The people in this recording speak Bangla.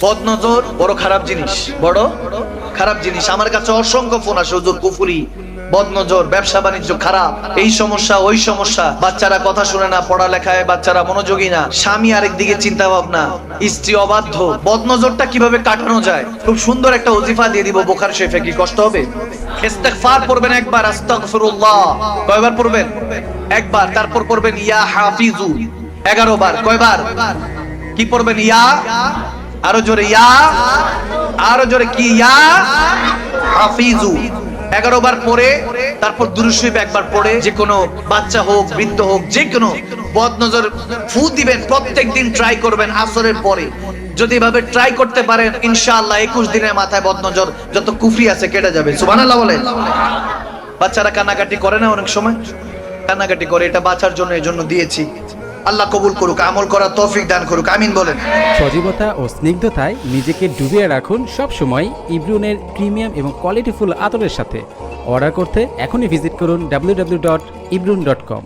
বদনজর বড় খারাপ জিনিস। বড় খারাপ জিনিস। আমার কাছে অসংখ্য ফোন আসে, হুজুর, কুফুরি, বদনজর, ব্যবসা বাণিজ্য খারাপ। এই সমস্যা, ওই সমস্যা। বাচ্চারা কথা শুনে না, পড়ালেখায় বাচ্চারা মনোযোগী না। স্বামী আরেক দিকে চিন্তা ভাবনা স্ত্রী অবাধ্য। বদনজরটা কীভাবে কাটানো যায়? খুব সুন্দর একটা ওজিফা দিয়ে দিব বোখার শেফে কি কষ্ট হবে? ইস্তেগফার পড়বেন একবার, আস্তাগফিরুল্লাহ। কয়বার পড়বেন? একবার। তারপর পড়বেন, ইয়া হাফিজু। এগারো বার। কয়বার? কি পড়বেন? ইয়া আরও জোরে ইয়া, আরও জোরে কি ইয়া? হাফিজু। এগারো বার পরে তারপর দুরুশরীফ একবার পড়ে, যে কোনো বাচ্চা হোক, বৃদ্ধ হোক, যে কোনো বদনজর ফু দিবেন প্রত্যেক দিন ট্রাই করবেন আসরের পরে। যদি এভাবে ট্রাই করতে পারেন, ইনশাআল্লাহ একুশ দিনের মাথায় বদনজর যত কুফরি আছে কেটে যাবে। সুবহানাল্লাহ বলেন। বাচ্চারা কান্নাকাটি করে না অনেক সময়? কান্নাকাটি করে, এটা বাঁচার জন্য এই জন্য দিয়েছি। আল্লাহ কবুল করুক, আমল করার তৌফিক দান করুক, আমিন বলেন। সজীবতা ও স্নিগ্ধতায় নিজেকে ডুবিয়ে রাখুন সব সময় ইব্রুনের প্রিমিয়াম এবং কোয়ালিটিফুল আতরের সাথে। অর্ডার করতে এখনই ভিজিট করুন ডাব্লিউ ডট ইব্রুন ডট কম